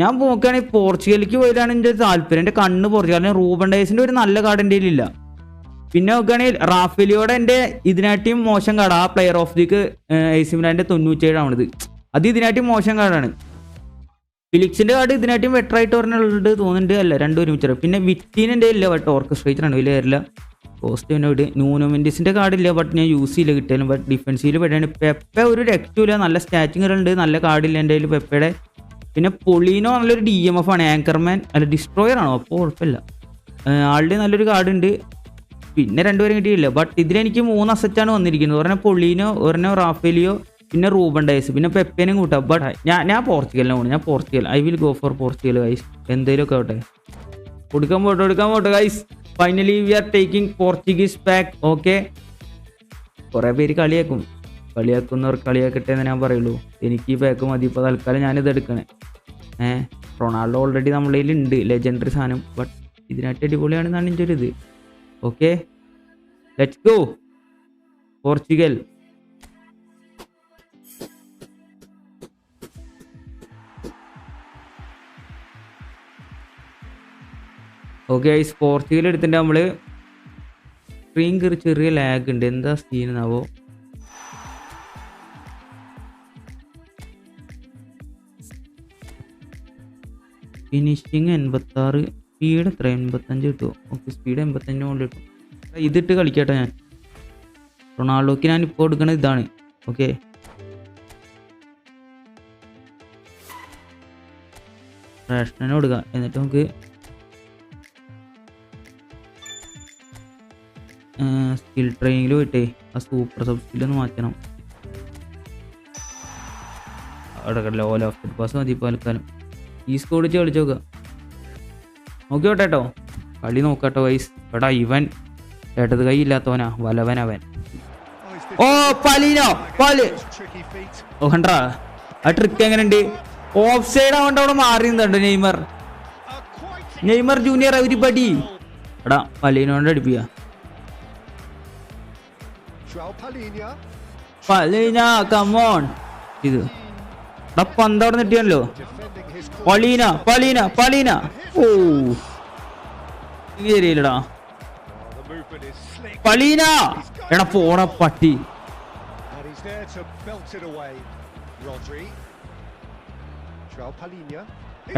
ഞാൻ നോക്കുകയാണെങ്കിൽ പോർച്ചുഗലിലേക്ക് പോയിട്ടാണ് എന്റെ താല്പര്യം. എന്റെ കണ്ണ് പോർച്ചുഗൽ റൂബൻ ഡേസിന്റെ ഒരു നല്ല കാർഡ് എന്റെ ഇല്ല പിന്നെ നോക്കുകയാണെങ്കിൽ റാഫേലിയോടെ എന്റെ ഇതിനായിട്ടും മോശം കാർഡ്. ആ പ്ലെയർ ഓഫ് ദിക്ക് എസിമിലാന്റെ തൊണ്ണൂറ്റേഴാണിത് അത് ഇതിനായിട്ടും മോശം കാർഡാണ്. ഫിലിക്സിന്റെ കാർഡ് ഇതിനായിട്ടും ബെറ്റർ ആയിട്ട് പറഞ്ഞുള്ളത് തോന്നുന്നുണ്ട്. അല്ല രണ്ടും ഒരുമിച്ച് പിന്നെ വിറ്റീനെന്റെ ഇല്ല ബട്ട് ഓർക്കസ്ട്രേറ്റർ ആണ്. വലിയ കാര്യമില്ല. പിന്നെ വിട്. കാർഡ് ഇല്ല ബട്ട് ഞാൻ യൂസ് ചെയ്യില്ല കിട്ടിയാലും ബട്ട് ഡിഫൻസീവിൽ പെട്ടാണ് പെപ്പ ഒരു രക്ഷയില്ല നല്ല സ്റ്റാറ്റിങ്ങുകളുണ്ട് നല്ല കാർഡില്ല എന്റെ കയ്യിൽ പെപ്പയുടെ. പിന്നെ പൊളീനോ നല്ലൊരു ഡി എം എഫ് ആണ് ആങ്കർമാൻ അല്ല ഡിസ്ട്രോയർ ആണോ? അപ്പോൾ കുഴപ്പമില്ല ആളുടെ നല്ലൊരു കാർഡ് ഉണ്ട്. പിന്നെ രണ്ടുപേരും കിട്ടിയില്ല ബട്ട് ഇതിലെനിക്ക് മൂന്ന് അസറ്റാണ് വന്നിരിക്കുന്നത്. ഒരെണ്ണം പൊളീനോ ഒരെണ്ണം റാഫേലിയോ പിന്നെ റൂബൻ ഡയസ് പിന്നെ പെപ്പേനും കൂട്ടാം. ബട്ട് ഞാൻ ഞാൻ പോർച്ചുഗലിനെ പോകണം ഞാൻ Portugal. I will go for Portugal guys എന്തേലുമൊക്കെ ആവട്ടെ. കൊടുക്കാൻ പോട്ടെ കൊടുക്കാൻ പോട്ടെ guys finally we are taking Portuguese pack okay കുറേ പേര് കളിയാക്കും. കളിയാക്കുന്നവർ കളിയാക്കട്ടെ എന്ന് ഞാൻ പറയുള്ളൂ. എനിക്ക് ഈ പാക്ക് മതി. ഇപ്പോൾ തൽക്കാലം ഞാനിത് എടുക്കണേ. റൊണാൾഡോ ഓൾറെഡി കയ്യിൽ ഉണ്ട് ലെജൻഡറി സാധനം. ബട്ട് ഇതിനായിട്ട് അടിപൊളിയാണെന്നാണ് എന്റെ ഒരു ഇത്. Okay let's go Portugal. Okay guys Portugal എടുത്തിട്ട് നമ്മൾ സ്ക്രീൻ കയറി ചെറിയ ലാഗ് ഉണ്ട്. എന്താ സീൻ ഫിനിഷിങ് എൺപത്തി ആറ് സ്പീഡ് എത്ര? എൺപത്തഞ്ച് കിട്ടുമോ ഓക്കെ സ്പീഡ് എൺപത്തഞ്ച് മുകളിൽ കിട്ടും. ഇതിട്ട് കളിക്കട്ടെ ഞാൻ. റൊണാൾഡോക്ക് ഞാൻ ഇപ്പോൾ കൊടുക്കുന്നത് ഇതാണ് ഓക്കെ റേഷനെ കൊടുക്കുക എന്നിട്ട് നമുക്ക് സ്കിൽ ട്രെയിനിങ്ങിൽ പോയിട്ടേ ആ സൂപ്പർ സബ് സ്കില്ലൊന്ന് മാറ്റണം. അവിടെ ലോല ഫുഡ് പാസ് മതി ഇപ്പോൾ തൽക്കാലം ഈ സ്കോഡ് വെച്ച് കളിച്ച് നോക്കുക നോക്കി. നോട്ടെ കേട്ടോ കളി നോക്കാട്ടോ വൈസ് എടാ ഇവൻ ഏട്ടത് കൈ ഇല്ലാത്തവനാ വലവൻ അവൻ. ഓ പലിനോ പൽ. ഓ കണ്ടാ? ആ ട്രിക്ക് എങ്ങനെയുണ്ട്? ഓഫ് സൈഡ് ആവണ്ട അവിടെ മാറി നെയ്മർ. നെയ്മർ ജൂനിയർ എവരിബഡി എടാ പലീനോണ്ട് അടിപ്പിക്ക. പലീന കമോൺ ഇത്. പന്തവിടെ നിട്ടിയാണല്ലോ പളീന പളീന പളീന. ഓ. എനിക്കറിയില്ലടാ പളീന. എടാ പോണ പട്ടി.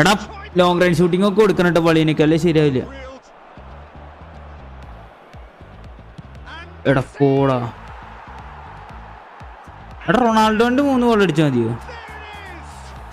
എടാ ലോങ് റേഞ്ച് ഷൂട്ടിംഗ് ഒക്കെ കൊടുക്കണട്ട് പളീനക്ക് അല്ലേ ശരിയാവില്ല. എടാ പോടാ. എടാ റൊണാൾഡോണ്ട് മൂന്ന് ഗോൾ അടിച്ചാൽ മതിയോ?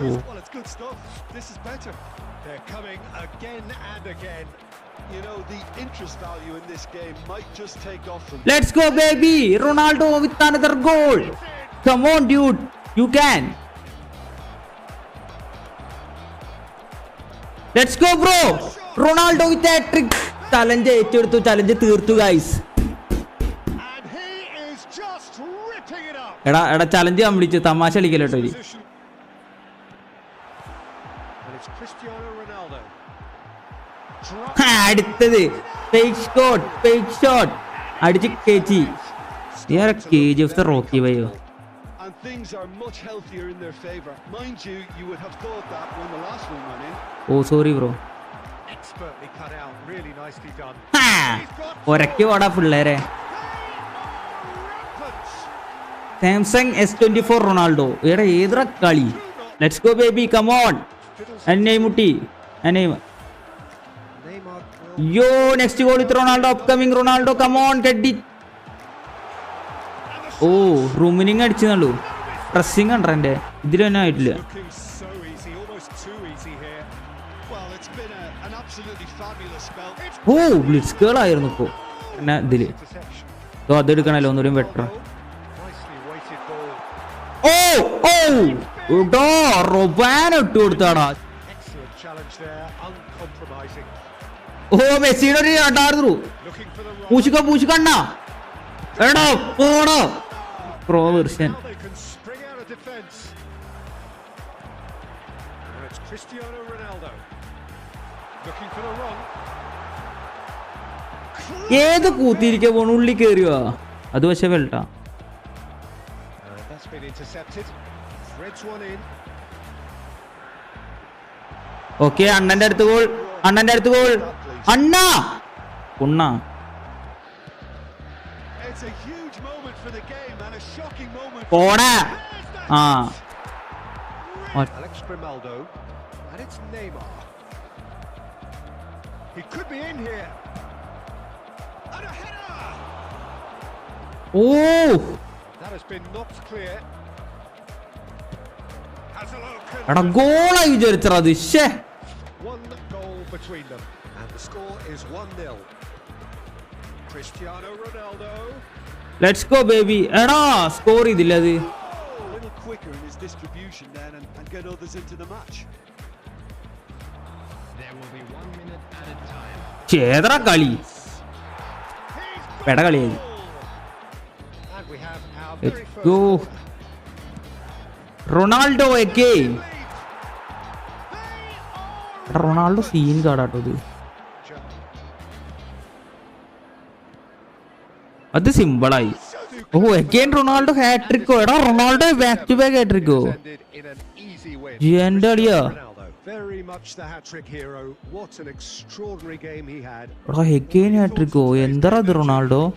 Now, well, it's good stuff. This is better. They're coming again and again. You know, the interest value in this game might just take off from go baby ronaldo with another goal come on dude you can let's let's go bro Ronaldo with hattrick challenge ഏറ്റെടുത്തു challenge തീർത്തു guys And he is just ripping it up. എടാ എടാ challenge complete തമാശ കളിക്കല്ലോ കേട്ടോ ഇനി. അടുത്തത് fake shot fake shot അടിച്ച് കേച്ചി കെ ജി എഫ് റോക്കി വയ്യോ And things are much healthier in their favor. Mind you, you would have thought that when the last one went in. Oh, sorry, bro. Expertly cut out, really nicely done. ഒരക്കി ഓടാ പിള്ളേരെ. Samsung S twenty four Ronaldo എടാ ഏതൊരു കളി let's go baby come on മുട്ടി എന്നെ yo next goal ഇത്ര Ronaldo upcoming Ronaldo come on കെട്ടി. ഓ റൂമിനിങ് അടിച്ചെന്നുള്ളൂ. പ്രസ്സിങ് കണ്ട എന്റെ ഇതിലൊന്നും ആയിട്ടില്ല. ഓ ബ്ലിറ്റ്സ് ആയിരുന്നു ഇപ്പോ. പിന്നെ ഇതിൽ. അതെടുക്കണല്ലോ ഒന്നുകൂടി ball. ഓ ഓ. ഏത് കൂത്തിരിക്ക പോണുള്ളി കേറിയോ? അത് പക്ഷെ വെൽട്ടാ And that's been intercepted. Threads one in. Okay അണ്ണന്റെ അടുത്ത് ഗോൾ അണ്ണന്റെ അടുത്ത് ഗോൾ അണ്ണ ഉണ്ണ It's a huge moment for the game and a shocking moment. for- പോടാ There's the ആ hit. Alex Grimaldo. And it's Neymar. He could be in here. And a header! Oh That has been knocked clear. Is 1 0. Cristiano Ronaldo. Let's go baby എടാ score ചെയ്തില്ല അത് quicker in his distribution then and, and get others into the match. There will be one minute added time. ചേതറ കളി പെട കളിയായി And we have our Let's very first go. Ronaldo ഒക്കെ Ronaldo scene കാടാട്ടോ ഇത്. അത് സിമ്പിളായി ഓ എഗെയിൻ റൊണാൾഡോ ഹാട്രിക്കോ എടാ റൊണാൾഡോ ബാക്ക് ടു ബാക്ക് ഹാട്രിക്കോ. എന്റെ അടിയാ. എടാ എഗെയിൻ ഹാട്രിക്കോ എന്താ അത് റൊണാൾഡോ?